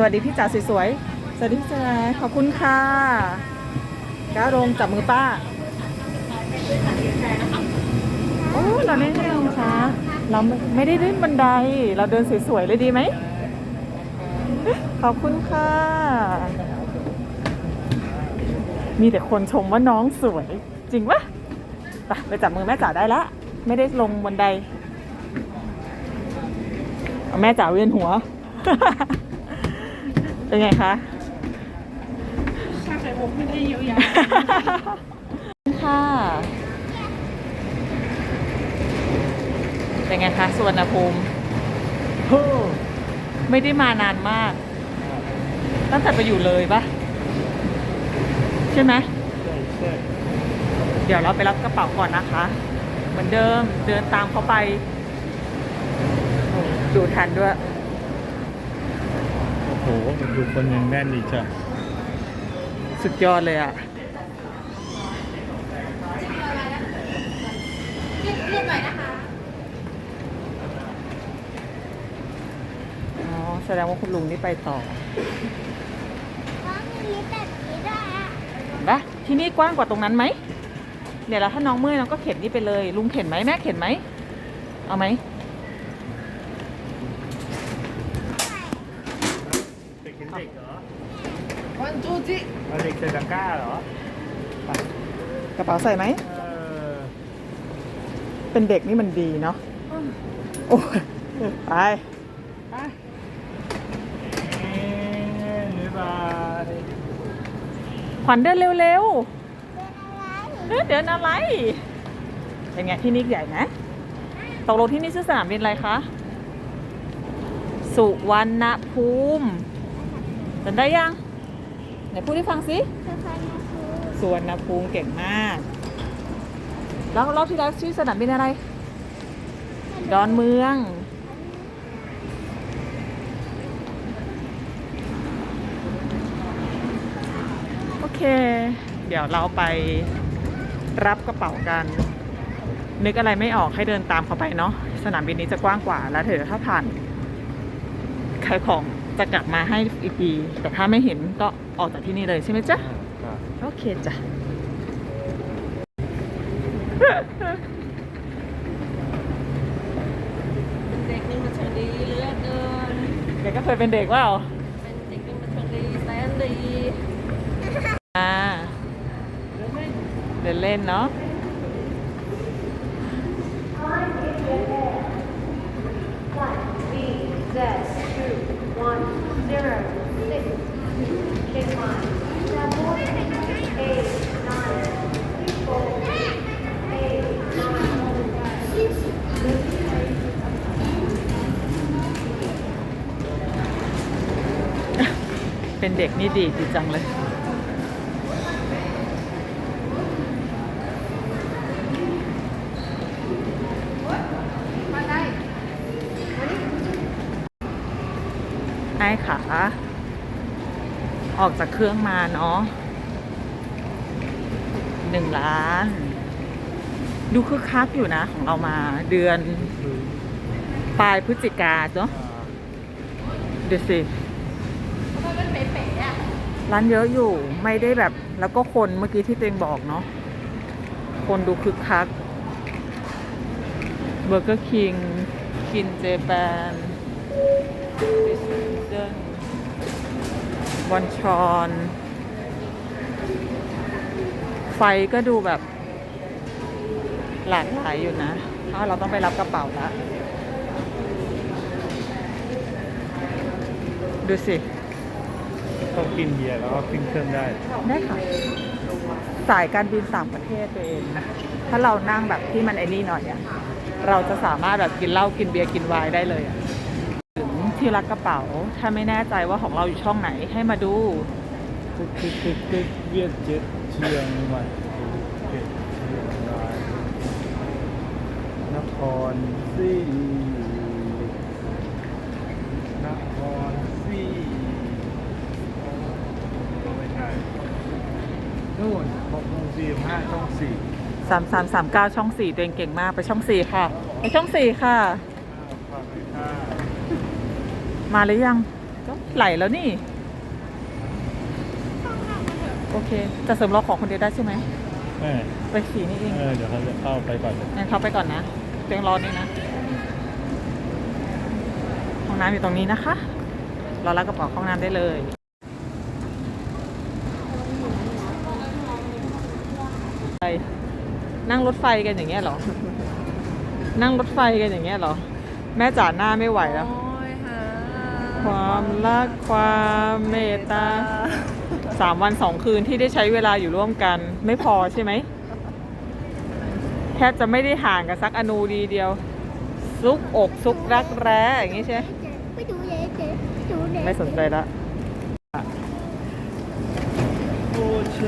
สวัสดีพี่จ๋าสวยๆ สวัสดีพี่จ๋าขอบคุณค่ะก้าลงจับมือป้า โอ้เราไม่ได้ลงช้าเราไม่ได้ขึ้นบันได เราเดินสวยๆเลยดีไหม ขอบคุณค่ะ มีแต่คนชมว่าน้องสวย จริงปะไปไปจับมือแม่จ๋าได้ละ ไม่ได้ลงบันได แม่จ๋าเวียนหัว เป็นไงคะชาไข่มุกไม่ได้เยอะแยะค่ะเป็นไงคะสวนภูมิโอ้ไม่ได้มานานมาก ตั้งแต่ไปอยู่เลยปะใช่ไหมใช่ใช่เดี๋ยวเราไปรับกระเป๋าก่อนนะคะ เหมือนเดิมเดินตามเขาไปโอ้ดูทันด้วยโอ้โห ดูคนยังแน่นอีกจ้ะสุดยอดเลยอะเรียบหน่อยนะคะ อ๋อ แสดงว่าคุณลุงนี่ไปต่อว่ามีลิฟต์แบบนี้ด้วยอะเห็นปะที่นี่กว้างกว่าตรงนั้นไหม เดี๋ยวแล้วถ้าน้องเมื่อยน้องก็เข็นนี่ไปเลย ลุงเข็นไหมแม่เข็นไหม เอาไหม เด็กเห็นเด็กเหรอ วัน จูจิเอาเด็กใส่ตะกร้าเหรอกระเป๋าใส่ไหม เออเป็นเด็กนี่มันดีเนาะโอ้ยไป ไปเอ๊ะบ๊ายบายขวัญเดินเร็วๆเฮ้ยเดินอะไร เป็นไงที่นี่ใหญ่นะตกลงที่นี่ชื่อสนามบินอะไรคะ สุวรรณภูมิจำได้ยัง ไหนพูดให้ฟังสิสุวรรณภูมิเก่งมาก แล้วรอบที่แล้วชื่อสนามบินอะไร ดอนเมือง โอเค เดี๋ยวเราไปรับกระเป๋ากัน นึกอะไรไม่ออกให้เดินตามเขาไปเนาะ สนามบินนี้จะกว้างกว่าแล้วเดี๋ยวถ้าผ่านขายของ จะกลับมาให้อีกทีแต่ถ้าไม่เห็นก็ออกจากที่นี่เลยใช่ไหมจ๊ะอ่าโอเคจ้ะเป็นเด็กนี่มันเฉลีเหลือเกิน เด็กก็เคยเป็นเด็กว่าเป็นเด็กนี่มันเฉลีแสนดีอ่าเดินเล่นเนาะเเป็นเด็กนี่ดีดีจังเลยไอ้ขา ออกจากเครื่องมาเนาะหนึ่งล้าน ดูคึกคักอยู่นะของเรามาเดือนคือปลายพฤศจิกาเนาะอ่าดูสิเพราะมันเป็นเป๋ๆอะร้านเยอะอยู่ไม่ได้แบบ แล้วก็คนเมื่อกี้ที่เตงบอกเนาะคนดูคึกคักเบอร์เกอร์คิงกินเจแปนเดิน บอนชอน ไฟก็ดูแบบ หลากหลายอยู่นะถ้าเราต้องไปรับกระเป๋าแล้วดูสิ ต้องกินเบียร์แล้วก็ขึ้นเครื่องได้ ได้ค่ะ สายการบินต่างประเทศตัวเองนะถ้าเรานั่งแบบที่มันไอ้นี่หน่อยเนี่ยเราจะสามารถแบบกินเหล้ากินเบียร์กินไวน์ได้เลยอะถึง ที่รักกระเป๋า ถ้าไม่แน่ใจว่าของเราอยู่ช่องไหนให้มาดูตึกตึกตึกตึกเวียดเจ็ดเชียงใหม่ภูเก็ตเชียงรายนครศรีนครศรีไม่ใช่นู่นหกโมงสี่ห้าช่องสี่สามสามสามเก้าช่องสี่ตัวเองเก่งมากไปช่องสี่ค่ะ ไปช่องสี่ค่ะ อ้าวฝากหน่อยค่ะ มาหรือยังมก็ไหลแล้วนี่ โอเค จะเสริมเราของคนเดียวได้ใช่ไหมแม่ไปขี่นี่เองเออเดี๋ยวเขาจะเข้าไปก่อนเลยงั้นเขาไปก่อนนะเตียงรอนี่นะห้องน้ำอยู่ตรงนี้นะคะ รอรับกระเป๋าเข้าห้องน้ำได้เลยไปนั่งรถไฟกันอย่างเงี้ยเหรอ นั่งรถไฟกันอย่างเงี้ยเหรอ แม่จ๋าหน้าไม่ไหวแล้วโอ้ยฮะ ความรักความเมตตาสามวันสองคืนที่ได้ใช้เวลาอยู่ร่วมกัน ไม่พอใช่ไหมแทบจะไม่ได้ห่างกันสักอนูดีเดียว ซุกอกซุกรักแร้อย่างงี้ใช่ไหมไปดูเจ๊เจ๊ไปดูเจ๊ไม่สนใจละโอเช